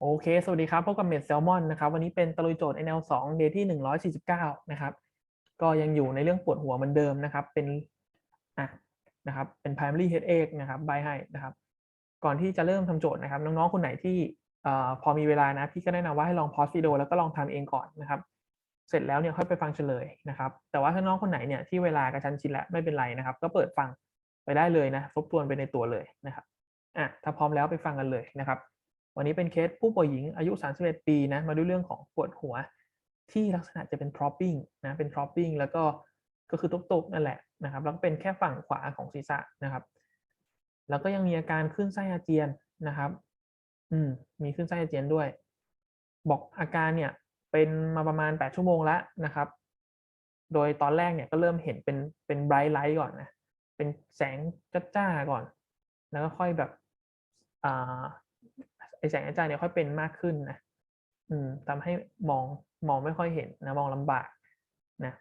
โอเค สวัสดีครับ พบกับเมดแซลมอนนะครับ วันนี้เป็นตะลุยโจทย์ NL2 Day ที่ 149 นะครับ ก็ยังอยู่ในเรื่องปวดหัวเหมือนเดิมนะครับ เป็น อะ นะครับ เป็น primary headache นะครับ ใบให้นะครับ ก่อนที่จะเริ่มทำโจทย์นะครับ น้อง ๆ คนไหนที่เอ่อพอมีเวลานะ พี่ก็แนะนำว่าให้ลองพอสวิดีโอแล้วก็ลองทำเองก่อนนะครับ เสร็จแล้วเนี่ยค่อยไปฟังเฉลยนะครับ แต่ว่าถ้าน้องคนไหนเนี่ยที่เวลากระชั้นชิดแล้วไม่เป็นไรนะครับ ก็เปิดฟังไปได้เลยนะ ทบทวนไปในตัวเลยนะครับ อะ ถ้าพร้อมแล้วไปฟังกันเลยนะครับ วันนี้เป็นเคสผู้ป่วยหญิงอายุ 31 ปีนะมาด้วยเรื่องของปวดหัว ที่ลักษณะจะเป็น propping นะเป็น propping แล้วก็ก็คือตุกๆนั่นแหละนะครับแล้วก็เป็นแค่ฝั่งขวาของศีรษะนะครับ แล้วก็ยังมีอาการคลื่นไส้อาเจียนนะครับ อืมมีคลื่นไส้อาเจียนด้วย บอกอาการเนี่ยเป็นมาประมาณ 8 ชั่วโมงแล้วนะครับ โดยตอนแรกเนี่ยก็เริ่มเห็นเป็นเป็น bright light ก่อนนะเป็นแสงจ้าๆก่อน แล้วก็ค่อยแบบอ่า ไอแสงจ้าเนี่ยค่อยเป็นมากขึ้นนะอืมทำให้มองมองไม่ค่อยเห็นนะมองลำบากนะ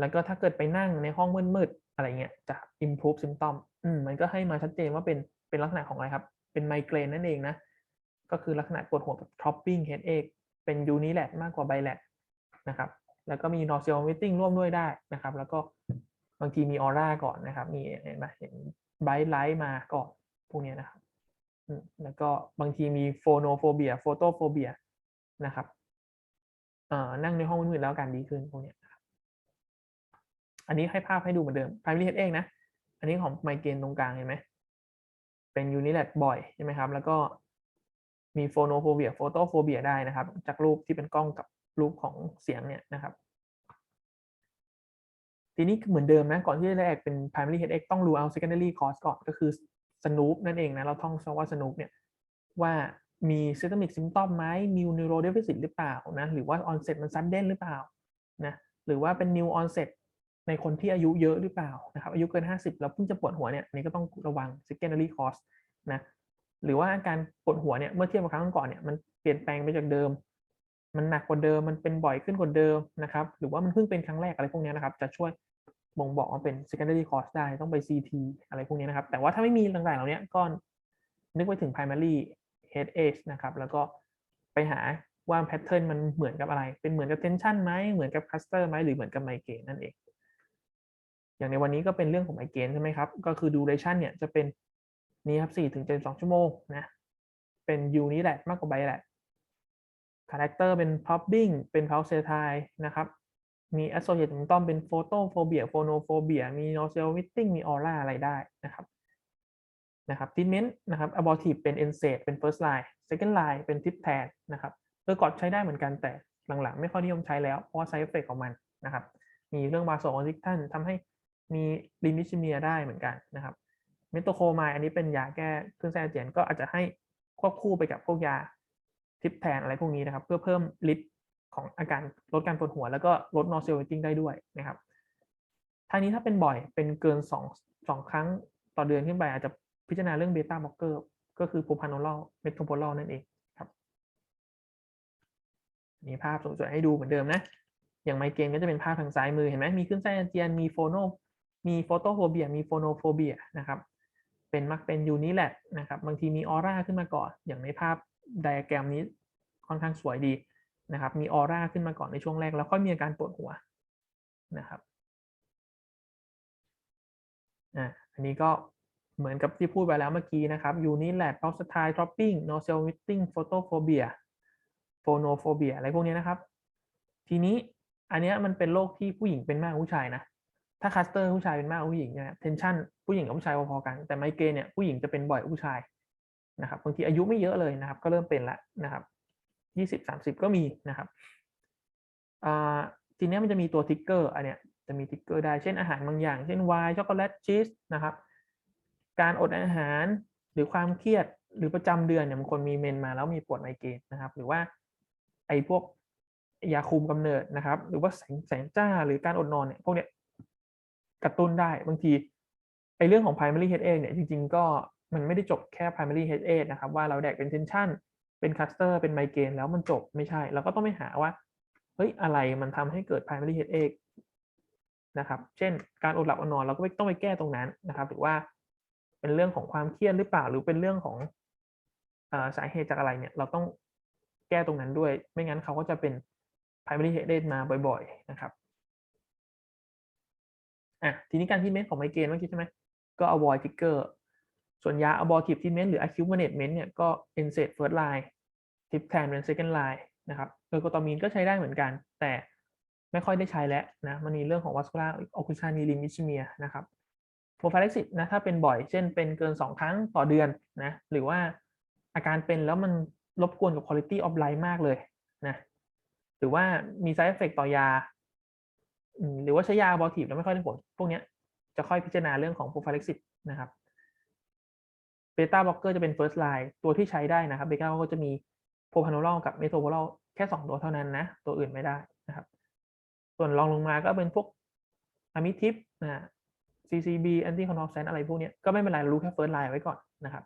แล้วก็ถ้าเกิดไปนั่งในห้องมืดๆอะไรเงี้ยจะ improve symptom อืมมันก็ให้มาชัดเจนว่าเป็นเป็นลักษณะของอะไรครับ เป็นไมเกรนนั่นเองนะก็คือลักษณะปวดหัวแบบ dropping headache เป็น unilat มากกว่า bilat นะครับแล้วก็มี nausea vomiting ร่วมด้วยได้นะครับ แล้วก็บางทีมีออร่าก่อนนะครับ มีเห็นไหมเห็น bright light มาก่อนพวกเนี้ยนะครับ แล้วก็บางทีมี phonophobia photophobia นะครับเอ่อนั่งในห้องมืดๆแล้วการดีขึ้นพวกนี้ครับอันนี้ให้ภาพให้ดูเหมือนเดิม primary headache นะ อันนี้ของไมเกรนตรงกลางเห็นไหม เป็น unilat บ่อยใช่ไหมครับ แล้วก็มี phonophobia photophobia ได้นะครับ จากรูปที่เป็นกล้องกับรูปของเสียงเนี่ยนะครับ ทีนี้เหมือนเดิมนะ ก่อนที่จะแรกเป็น primary headache ต้องรู้เอา secondary cause ก่อน ก็คือ snoop นั่นเองนะเราท่องว่า snoop เนี่ยว่ามี systemic symptom ไหมมี neurodeficit หรือเปล่านะหรือว่า onset มัน sudden หรือเปล่านะหรือว่าเป็น new onset ในคนที่อายุเยอะหรือเปล่านะครับอายุเกิน 50 แล้วเพิ่งจะปวดหัวเนี่ยนนี้ก็ต้องระวัง secondary cause นะหรือว่าอาการปวดหัวเนี่ยเมื่อเทียบกับครั้งก่อนเนี่ยมันเปลี่ยนแปลงไปจากเดิม มันหนักกว่าเดิมมันเป็นบ่อยขึ้นกว่าเดิมนะครับหรือว่ามันเพิ่งเป็นครั้งแรกอะไรพวกนี้นะครับจะช่วย บ่งบอกว่าเป็น secondary cause ได้ต้องไป CT อะไรพวกนี้นะครับ แต่ว่าถ้าไม่มีต่างๆเหล่านี้ก็นึกไปถึง primary headache นะครับ แล้วก็ไปหาว่า pattern มันเหมือนกับอะไร เป็นเหมือนกับ tension ไหมเหมือนกับ cluster ไหมหรือเหมือนกับ migraine นั่นเอง อย่างในวันนี้ก็เป็นเรื่องของไมเกรนใช่ไหมครับ ก็คือ duration เนี่ยจะเป็นนี้ครับ4ถึง72ชั่วโมงนะ เป็น u นี้แหละมากกว่า bi แหละ character เป็น popping เป็น pulsatile นะครับ มี associate symptom เป็น photophobia phonophobia มี nausea vomiting มี aura อะไรได้นะครับนะครับ treatment นะครับ abortive เป็น NSAID เป็น first line second line เป็น triptan นะครับเออกอดใช้ได้เหมือนกันแต่หลังๆ ไม่ค่อยนิยมใช้แล้ว เพราะว่า side effect ของมันนะครับ มีเรื่อง vasoconstriction ทำให้มีลิมิชเมียได้เหมือนกันนะครับเมโทโคมายอันนี้เป็นยาแก้คลื่นไส้อาเจียนก็อาจจะให้ควบคู่ไปกับพวกยาทิปแทนอะไรพวกนี้นะครับ เพื่อเพิ่มฤทธิ์ ของอาการลดการปวดหัว แล้วก็ลดนอ s เซล t i n g ได้ด้วยนะครับทางนี้ถ้าเป็นบ่อยเป็นเกิน2 2ครั้งต่อเดือนขึ้นไปอาจจะพิจารณาเรื่องเบต้าบล็อกเกอร์ก็คือโพพานอลเมทโทโพลนั่นเองครับมีภาพสวยๆให้ดูเหมือนเดิมนะอย่างไมเกรนก็จะเป็นภาพทางซ้ายมือเห็นไหมมีขึ้นไส้อาเจียนมีโฟโนมีโฟโตโฟเบียมีโฟโนโฟเบียนะครับเป็นมักเป็นยูนิแลตนะครับบางทีมีออร่าขึ้นมาก่อน อย่างในภาพไดอะแกรมนี้ค่อนข้างสวยดี นะครับ มีออร่าขึ้นมาก่อนในช่วงแรก แล้วค่อยมีอาการปวดหัวนะครับอะอันนี้ก็เหมือนกับที่พูดไปแล้วเมื่อกี้นะครับยูนิแลตพาวสไทล์ทรอปปิ้งโนเซลวิตติ้งโฟโตโฟเบียโฟโนโฟเบียอะไรพวกนี้นะครับ ทีนี้อันนี้มันเป็นโรคที่ผู้หญิงเป็นมากกว่าผู้ชายนะ ถ้าคัสเตอร์ผู้ชายเป็นมากกว่าผู้หญิงเนี่ยเทนชันผู้หญิงกับผู้ชายพอๆกัน แต่ไมเกรนเนี่ยผู้หญิงจะเป็นบ่อยกว่าผู้ชายนะครับบางทีอายุไม่เยอะเลยนะครับ ก็เริ่มเป็นละนะครับ ยี่สิบสามสิบก็มีนะครับทีนี้มันจะมีตัวทิกเกอร์อันเนี้ยจะมีทิกเกอร์ได้เช่นอาหารบางอย่าง เช่นไวน์ช็อกโกแลตชีสนะครับ การอดอาหารหรือความเครียดหรือประจำเดือนเนี่ยบางคนมีเมนมาแล้วมีปวดไมเกรนนะครับ หรือว่าไอ้พวกยาคุมกำเนิดนะครับ หรือว่าแสงแสงจ้าหรือการอดนอนเนี่ยพวกเนี้ยกระตุ้นได้บางทีไอ้เรื่องของ primary headache เนี่ยจริง ๆ ก็มันไม่ได้จบแค่ primary headache นะครับว่าเราแดกเป็น tension เป็น cluster เป็นไมเกรนแล้วมันจบไม่ใช่ เราก็ต้องไปหาว่าเฮ้ยอะไรมันทำให้เกิด primary headache นะครับ เช่น การอดหลับอดนอนเราก็ต้องไปแก้ตรงนั้นนะครับ หรือว่าเป็นเรื่องของความเครียดหรือเปล่า หรือเป็นเรื่องของสาเหตุจากอะไรเนี่ย เราต้องแก้ตรงนั้นด้วย ไม่งั้นเขาก็จะเป็น primary headache มาบ่อย ๆ นะครับอะทีนี้การที่เมนของไมเกรนเมื่อกี้ใช่ไหมก็ avoid trigger ส่วนยา abortive treatment หรือ acute management เนี่ยก็ NSAID first line triptan เป็น second line นะครับเออร์โกตามีนก็ใช้ได้เหมือนกัน แต่ไม่ค่อยได้ใช้แล้วนะมันมีเรื่องของ vascular occlusion needling ischemia นะครับ prophylaxis นะถ้าเป็นบ่อยเช่นเป็นเกิน 2 ครั้งต่อเดือนนะหรือว่าอาการเป็นแล้วมันรบกวนกับ quality of life มากเลยนะหรือว่ามี side effect ต่อยา หรือว่าใช้ยา abortive แล้วไม่ค่อยได้ผล พวกนี้จะค่อยพิจารณาเรื่องของ prophylaxis นะครับ เบต้าบล็อกเกอร์จะเป็น first line ตัวที่ใช้ได้นะครับเบต้าก็จะมีโพพาโนลกับเมโทโพลแค่ 2 ตัวเท่านั้นนะ ตัวอื่นไม่ได้นะครับ ส่วนรองลงมาก็เป็นพวกอะมิทิปนะ CCB anti c o n v u l s a n t อะไรพวกนี้ก็ไม่เป็นไรรู้แค่ first line ไว้ก่อนนะครับ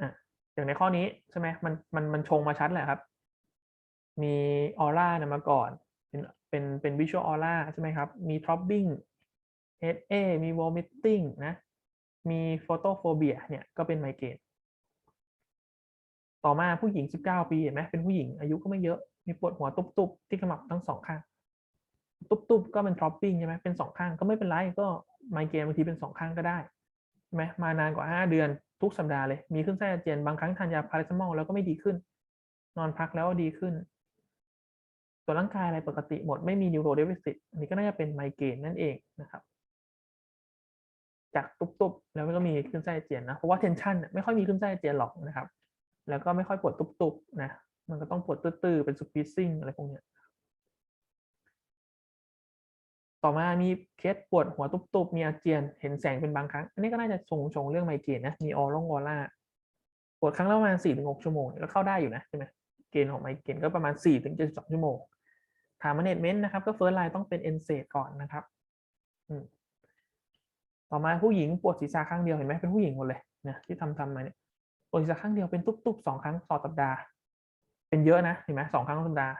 อะอย่างในข้อนี้ใช่ไหมมันมันมันชงมาชัดแหละครับ มีออร่านะมาก่อนเป็นเป็นเป็นวิชวลออร่าใช่ไหมครับ มีทรอปบิ้ง HA มี vomiting นะ มีโฟโตโฟเบียเนี่ยก็เป็นไมเกรนต่อมาผู้หญิง 19 ปีเห็นไหมเป็นผู้หญิงอายุก็ไม่เยอะมีปวดหัวตุบๆที่ขมับทั้งสองข้าง ตุบๆก็เป็นทรอปปิ้งใช่ไหมเป็นสองข้างก็ไม่เป็นไรก็ไมเกรนบางทีเป็นสองข้างก็ได้ใช่ไหมมานานกว่า 5 เดือนทุกสัปดาห์เลยมีขึ้นไส้อาเจียนบางครั้งทานยาพาราเซตามอลแล้วก็ไม่ดีขึ้น นอนพักแล้วดีขึ้น ตัวร่างกายอะไรปกติหมดไม่มีนิวโรเดฟิซิตอันนี้ก็น่าจะเป็นไมเกรนนั่นเองนะครับ จากตุบๆแล้วก็มีขึ้นไส้เจียนนะเพราะว่าเทนชันไม่ค่อยมีขึ้นไส้เจียนหรอกนะครับ แล้วก็ไม่ค่อยปวดตุบๆนะมันก็ต้องปวดตื้อๆเป็นสปีซิ่งอะไรพวกนี้ต่อมามีเคสปวดหัวตุบๆมีอาเจียนเห็นแสงเป็นบางครั้ง อันนี้ก็น่าจะส่งชงเรื่องไมเกรนนะมีออร่องออร่าปวดครั้งละประมาณ4-6ถึงหกชั่วโมงก็เข้าได้อยู่นะใช่ไหมเกณฑ์ของไมเกรนก็ประมาณ4-72ถึงเจ็ดสองชั่วโมงถามมาเนจเมนต์นะครับ ก็เฟิร์สไลน์ต้องเป็นเอนเซก่อนนะครับอืม ต่อมาผู้หญิงปวดศีรษะข้างเดียวเห็นไหมเป็นผู้หญิงหมดเลยนะที่ทำทำมาเนี่ยปวดศีรษะข้างเดียวเป็นตุ๊บๆสองครั้งต่อสัปดาห์ เป็นเยอะนะเห็นไหมสองครั้งต่อสัปดาห์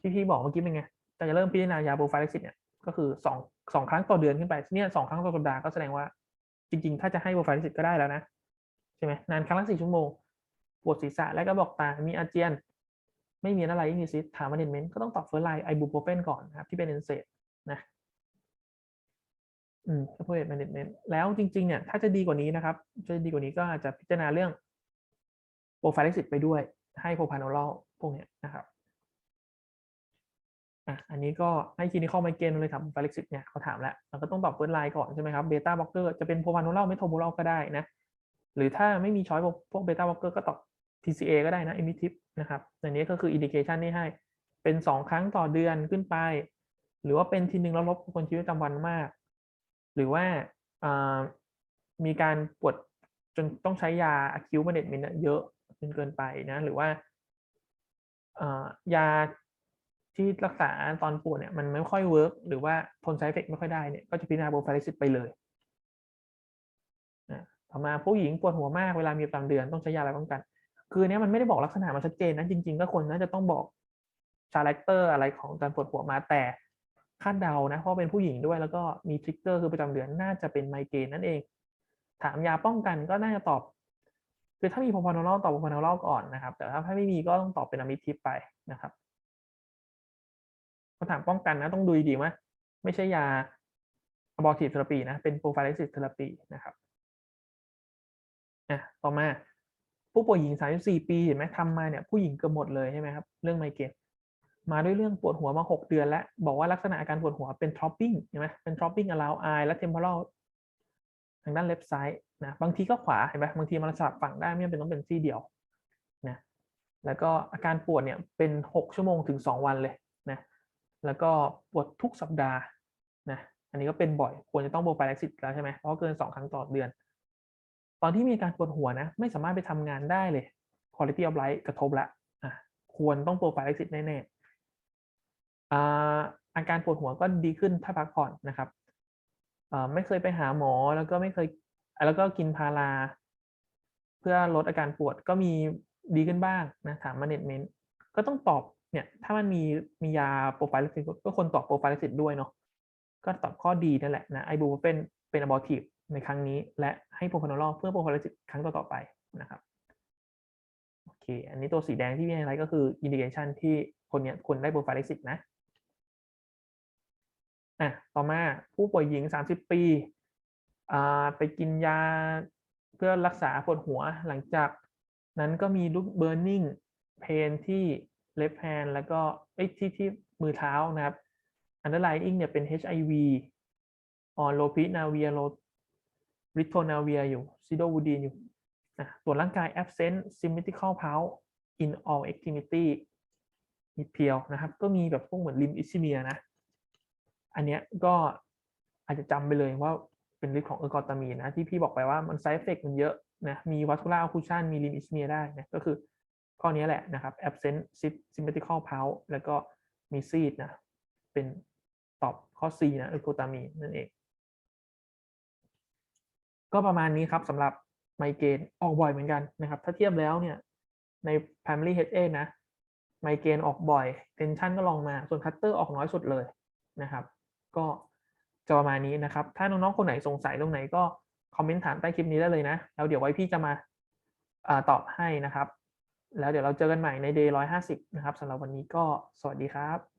ที่พี่บอกเมื่อกี้เป็นไงแต่จะเริ่มพิจารณายาโปรไฟลิซิสเนี่ยก็คือสองสองครั้งต่อเดือนขึ้นไปเนี่ยสองครั้งต่อสัปดาห์ก็แสดงว่าจริง ๆ ถ้าจะให้โปรไฟลิซิสก็ได้แล้วนะใช่ไหมนานครั้งละสี่ชั่วโมงปวดศีรษะและก็บอกตา มีอาเจียน ไม่มีอะไรอิงซิสถามมาเดนเมนต์ก็ต้องตอบเฟิร์ไลน์ไอบูโปรเฟนก่อนนะครับที่เป็นเอนเซตนะ อืม corporate management แล้วจริง ๆ เนี่ย ถ้าจะดีกว่านี้นะครับจะดีกว่านี้ก็อาจจะพิจารณาเรื่อง prophylaxis ไปด้วย ให้ propranolol พวกเนี้ยนะครับอะอันนี้ก็ให้ clinical migraine เลยครับ prophylaxis เนี่ยเขาถามแล้วเราก็ต้องตอบ first line ก่อนใช่ไหมครับ beta blocker จะเป็น propranolol metoprolol ก็ได้นะ หรือถ้าไม่มีช้อยพวก beta blocker ก็ตอบ TCA ก็ได้นะ emitive นะครับอันนี้ก็คือ indication ที่ให้เป็นสองครั้งต่อเดือนขึ้นไป หรือว่าเป็นทีหนึ่งแล้วรบกวนชีวิตประจำวันมาก หรือว่ามีการปวดจนต้องใช้ยา acute management เยอะจนเกินไปนะหรือว่ายาที่รักษาตอนปวดเนี่ยมันไม่ค่อยเวิร์กหรือว่าทนไซเฟกไม่ค่อยได้เนี่ยก็จะพิจารณาโปรไฟลิซิสไปเลยต่อมาผู้หญิงปวดหัวมากเวลามีประจำเดือนต้องใช้ยาอะไรป้องกัน คือเนี้ยมันไม่ได้บอกลักษณะมาชัดเจนนะจริง ๆ ก็คนน่าจะต้องบอกชาแรคเตอร์อะไรของการปวดหัวมาแต่ คาดเดานะเพราะเป็นผู้หญิงด้วยแล้วก็มีทริกเกอร์คือประจำเดือนน่าจะเป็นไมเกรนนั่นเอง ถามยาป้องกันก็น่าจะตอบ คือถ้ามีโพพานอลตอบโพพานอลก่อนนะครับ แต่ถ้าไม่มีก็ต้องตอบเป็นอะมิทิปไปนะครับคำถามป้องกันนะต้องดูดีว่าไม่ใช่ยา abortive therapy นะเป็น prophylaxis therapy นะครับอะต่อมาผู้ป่วยหญิง 34 ปีเห็นไหมทำมาเนี่ยผู้หญิงเกือบหมดเลยใช่ไหมครับเรื่องไมเกรน มาด้วยเรื่องปวดหัวมา 6 เดือนแล้ว บอกว่าลักษณะอาการปวดหัวเป็น dropping ใช่ไหมเป็น dropping around eye และ temporal ทางด้าน left side นะบางทีก็ขวาเห็นไหมบางทีมันสลับฝั่งได้ไม่จำเป็นต้องเป็นซี่เดียวนะแล้วก็อาการปวดเนี่ยเป็น 6 ชั่วโมงถึง 2 วันเลยนะแล้วก็ปวดทุกสัปดาห์นะอันนี้ก็เป็นบ่อยควรจะต้องโบไฟแล็กซิสแล้วใช่ไหมเพราะเกิน 2 ครั้งต่อเดือน ตอนที่มีการปวดหัวนะไม่สามารถไปทำงานได้เลย quality of life กระทบละอะควรต้องโปรไฟล์ซิสแน่ๆ อาการปวดหัวก็ดีขึ้นถ้าพักผ่อนนะครับไม่เคยไปหาหมอแล้วก็ไม่เคยแล้วก็กินพาราเพื่อลดอาการปวดก็มีดีขึ้นบ้างนะถามมาเนจเมนต์ก็ต้องตอบเนี่ยถ้ามันมีมียาโปรไฟล์ซิสก็คนตอบโปรไฟล์ซิสด้วยเนาะก็ตอบข้อดีนั่นแหละนะไอบูเป็นเป็นอบอทีฟในครั้งนี้ และให้โปรพานอลเพื่อโปรไฟล์ซิสครั้งต่อๆไปนะครับโอเค อันนี้ตัวสีแดงที่พี่ไฮไลท์ก็คืออินดิเคชันที่คนเนี้ยคนได้โปรไฟล์ลขสิบนะ อะต่อมาผู้ป่วยหญิง 30 ปีอ่าไปกินยาเพื่อรักษาปวดหัวหลังจากนั้นก็มีลูก burning pain ที่ left hand แล้วก็เอ้ที่ที่มือเท้านะครับ underlying เนี่ยเป็น HIV on lopinavir ritonavir อยู่ sidovudine อยู่นะตรวจร่างกาย absent symmetrical pulse in all extremity มีเพียวนะครับ ก็มีแบบพวกเหมือน limb ischemia นะ อันเนี้ยก็อาจจะจำไปเลยว่าเป็นฤทธิ์ของเออร์กอตามีนนะที่พี่บอกไปว่ามัน side effect มันเยอะนะมี vascular occlusion มี limb ischemia ได้นะก็คือข้อนี้แหละนะครับ absent symmetrical pulse แล้วก็มีซีดนะเป็นตอบข้อ C นะเออร์กอตามีนนั่นเอง ก็ประมาณนี้ครับสำหรับไมเกรนออกบ่อยเหมือนกันนะครับ ถ้าเทียบแล้วเนี่ยใน primary headache นะไมเกรนออกบ่อย tension ก็ลองมา ส่วนคัตเตอร์ออกน้อยสุดเลยนะครับ ก็จะประมาณนี้นะครับ ถ้าน้องๆคนไหนสงสัยตรงไหนก็คอมเมนต์ถามใต้คลิปนี้ได้เลยนะ แล้วเดี๋ยวไว้พี่จะมาอตอบให้นะครับ แล้วเดี๋ยวเราเจอกันใหม่ใน day 150 นะครับสำหรับวันนี้ก็สวัสดีครับ